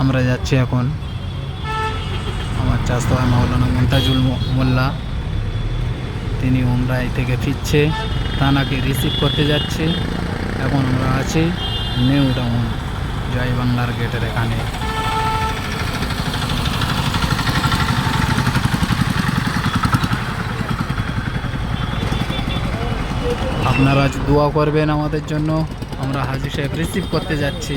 আমরা যাচ্ছি এখন। আমার চাস্ত হয় মাওলানা মন্তাজুল মোল্লা, তিনি উমরাই থেকে ফিরছে, তানাকে রিসিভ করতে যাচ্ছে। এখন আমরা আছি নিউ টাউন জয় বাংলার গেটের এখানে। আপনারা দোয়া করবেন আমাদের জন্য। আমরা হাজি সাহেব রিসিভ করতে যাচ্ছি।